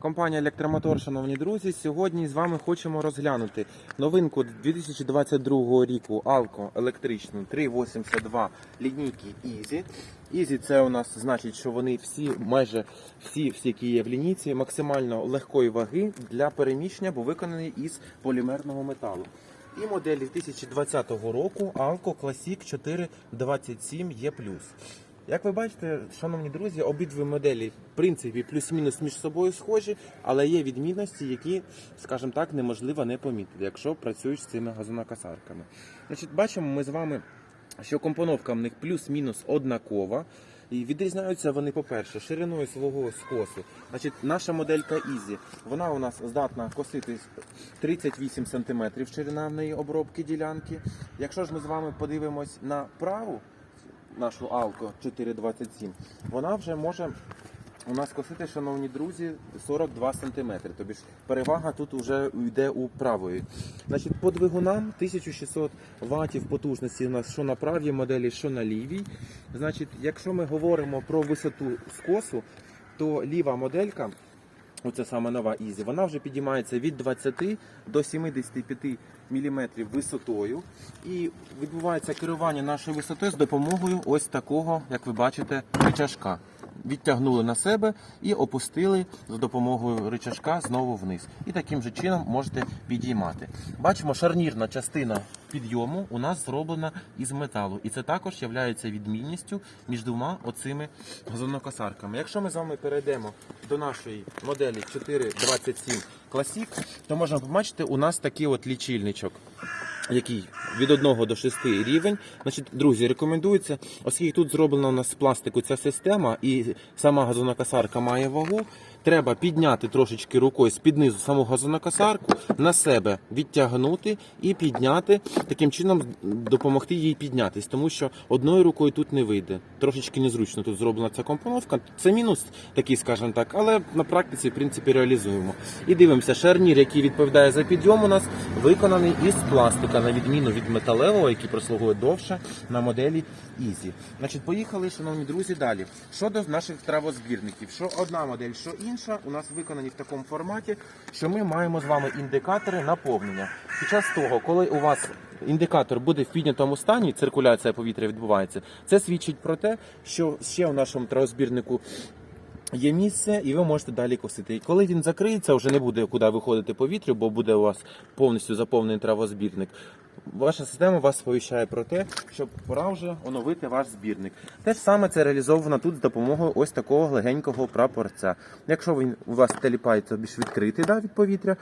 Компанія Електромотор, шановні друзі. Сьогодні з вами хочемо розглянути новинку 2022 року Алко електричну 382 лінійки Easy. Easy це у нас значить, що вони всі, майже всі, всі, які є в лінійці, максимально легкої ваги для переміщення, бо виконані із полімерного металу. І модель 2020 року Alco Classic 427 E+. Як ви бачите, шановні друзі, обидві моделі в принципі плюс-мінус між собою схожі, але є відмінності, які, скажімо так, неможливо не помітити, якщо працюєш з цими газонокосарками. Значить, бачимо ми з вами, що компоновка в них плюс-мінус однакова. І відрізняються вони, по-перше, шириною свого скосу. Значить, наша моделька Easy, вона у нас здатна косити 38 см ширина в неї обробки ділянки. Якщо ж ми з вами подивимось на праву нашу Алко 427, вона вже може у нас косити, шановні друзі, 42 см. Тобі ж перевага тут вже йде у правої. Значить, по двигунам 1600 ватів потужності у нас що на правій моделі, що на лівій. Значить, якщо ми говоримо про висоту скосу, то ліва моделька. Оце саме нова Ізі, вона вже підіймається від 20 до 75 мм висотою. І відбувається керування нашою висотою з допомогою ось такого, як ви бачите, рычажка. Відтягнули на себе і опустили з допомогою рычажка знову вниз. І таким же чином можете підіймати. Бачимо, шарнірна частина підйому у нас зроблена із металу. І це також є відмінністю між двома оцими газонокосарками. Якщо ми з вами перейдемо до нашої моделі 427 Classic, то можна побачити, у нас такий от лічильничок. Який від 1 до 6 рівень. Значить, друзі, рекомендується, оскільки тут зроблена у нас з пластику ця система, і сама газонокосарка має вагу. Треба підняти трошечки рукою з-під низу саму газонокосарку, на себе відтягнути і підняти, таким чином допомогти їй піднятись, тому що одною рукою тут не вийде. Трошечки незручно тут зроблена ця компоновка. Це мінус такий, скажімо так, але на практиці, в принципі, реалізуємо. І дивимося, шарнір, який відповідає за підйом, у нас виконаний із пластика, на відміну від металевого, який прослугує довше на моделі Easy. Значить, поїхали, шановні друзі, далі. Щодо наших травозбірників, що одна модель, що інша, у нас виконані в такому форматі, що ми маємо з вами індикатори наповнення. Під час того, коли у вас індикатор буде в піднятому стані, циркуляція повітря відбувається, це свідчить про те, що ще у нашому травозбірнику Є місце, і ви можете далі косити. І коли він закриється, вже не буде куди виходити повітря, бо буде у вас повністю заповнений травозбірник. Ваша система вас сповіщає про те, що пора вже оновити ваш збірник. Те ж саме це реалізовано тут з допомогою ось такого легенького прапорця. Якщо він у вас теліпається більш відкритий да, від повітря,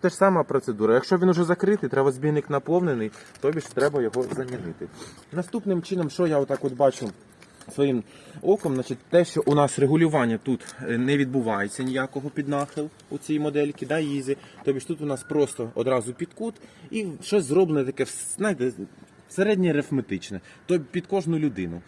те ж сама процедура. Якщо він уже закритий, травозбірник наповнений, то більш треба його замінити. Наступним чином, що я отак от бачу своїм оком, значить, те, що у нас регулювання тут е, не відбувається ніякого піднахил у цій модельці, да, Ізі. Тобто ж тут у нас просто одразу під кут і щось зроблене таке, знаєте, середнє арифметичне, тобто під кожну людину.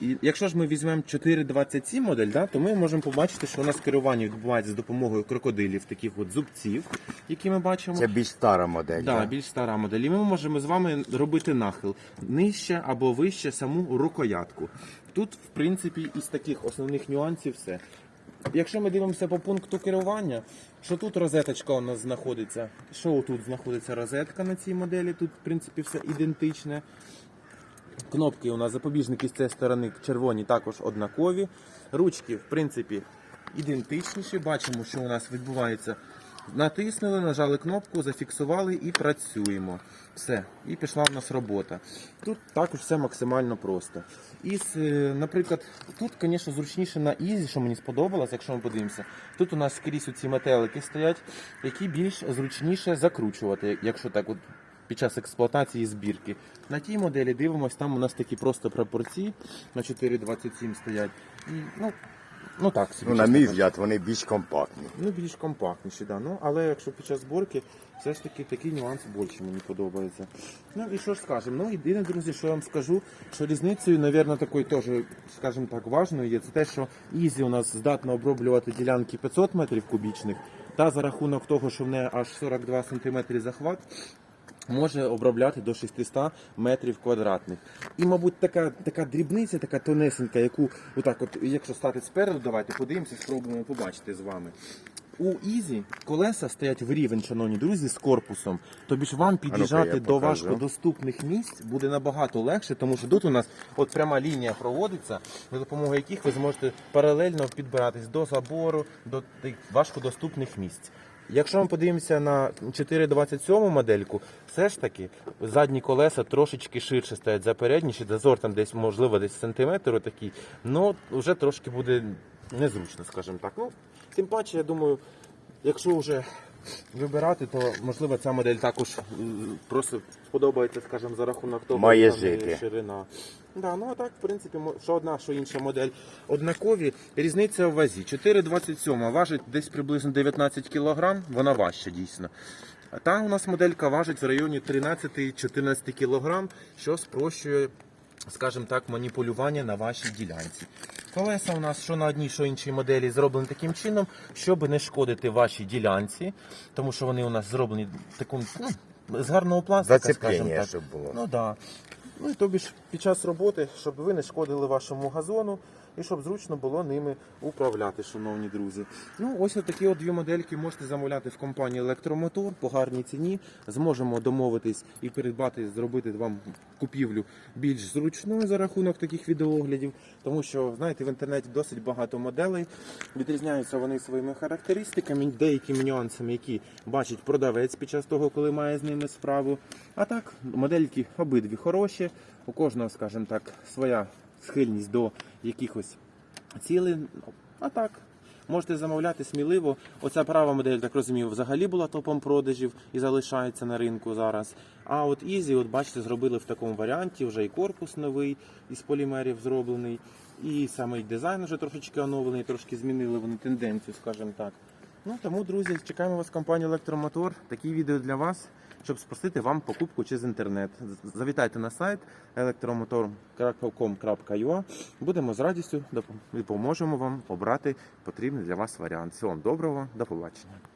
І якщо ж ми візьмемо 427 модель, да, то ми можемо побачити, що у нас керування відбувається з допомогою крокодилів, таких от зубців, які ми бачимо. Це більш стара модель. Да, да? більш стара модель. І ми можемо з вами робити нахил нижче або вище саму рукоятку. Тут, в принципі, із таких основних нюансів все. Якщо ми дивимося по пункту керування, що тут розеточка у нас знаходиться, що тут знаходиться розетка на цій моделі, тут, в принципі, все ідентичне. Кнопки у нас запобіжники з цієї сторони червоні також однакові. Ручки, в принципі, ідентичніші. Бачимо, що у нас відбувається. Натиснули, нажали кнопку, зафіксували і працюємо. Все, і пішла в нас робота. Тут також все максимально просто. І, е, наприклад, тут, звісно, зручніше на Ізі, що мені сподобалось, якщо ми подивимося. Тут у нас скрізь ці метелики стоять, які більш зручніше закручувати, якщо так от під час експлуатації збірки. На тій моделі дивимось, там у нас такі просто пропорції на 4,27 стоять. І, ну, ну так, собі, Ну, на мій взгляд, вони більш компактні. Ну, більш компактніші, да. Ну, але якщо під час зборки, все ж таки такий нюанс більше мені подобається. Ну і що ж скажемо? Ну, єдине, друзі, що я вам скажу, що різницею, мабуть, такою теж, скажімо так, важною є це те, що Ізі у нас здатна оброблювати ділянки 500 метрів кубічних, та за рахунок того, що в неї аж 42 см захват. Може обробляти до 600 метрів квадратних. І, мабуть, така, така дрібниця, така тонесенька, яку, отак, от, якщо стати спереду, давайте подивимося, спробуємо побачити з вами. у Ізі колеса стоять в рівень, шановні друзі, з корпусом. Тобі ж вам під'їжджати до покажу. важкодоступних місць буде набагато легше, тому що тут у нас от пряма лінія проводиться, за допомогою яких ви зможете паралельно підбиратись до забору, до тих важкодоступних місць. Якщо ми подивимося на 427 модельку, все ж таки задні колеса трошечки ширше стоять за передні, ще зазор там десь можливо десь сантиметр такий, ну вже трошки буде незручно, скажімо так. Ну, тим паче, я думаю, якщо вже вибирати, то можливо ця модель також м, просто сподобається, скажімо, за рахунок того, Має яка в неї жити. ширина. Да, ну а так, в принципі, мо- що одна, що інша модель однакові. Різниця в вазі. 4,27 важить десь приблизно 19 кг, вона важча дійсно. А та у нас моделька важить в районі 13-14 кг, що спрощує, скажімо так, маніпулювання на вашій ділянці. Колеса у нас що на одній, що іншій моделі зроблені таким чином, щоб не шкодити вашій ділянці, тому що вони у нас зроблені таким, ну, з гарного пластика, скажімо так. щоб було. Ну да. Ну і тобі ж під час роботи, щоб ви не шкодили вашому газону і щоб зручно було ними управляти, шановні друзі. Ну, ось такі от дві модельки можете замовляти в компанії Електромотор по гарній ціні. Зможемо домовитись і придбати, зробити вам купівлю більш зручною за рахунок таких відеоглядів. Тому що, знаєте, в інтернеті досить багато моделей. Відрізняються вони своїми характеристиками, деякими нюансами, які бачить продавець під час того, коли має з ними справу. А так, модельки обидві хороші. У кожного, скажімо так, своя схильність до якихось цілей. А так, можете замовляти сміливо. Оця права модель, так розумію, взагалі була топом продажів і залишається на ринку зараз. А от Easy, от бачите, зробили в такому варіанті, вже і корпус новий із полімерів зроблений, і саме дизайн вже трошечки оновлений, трошки змінили вони тенденцію, скажімо так. Ну тому, друзі, чекаємо вас в компанії Електромотор. Такі відео для вас, щоб спростити вам покупку через інтернет. Завітайте на сайт elektromotor.com.ua. Будемо з радістю допоможемо вам обрати потрібний для вас варіант. Всього вам доброго, до побачення.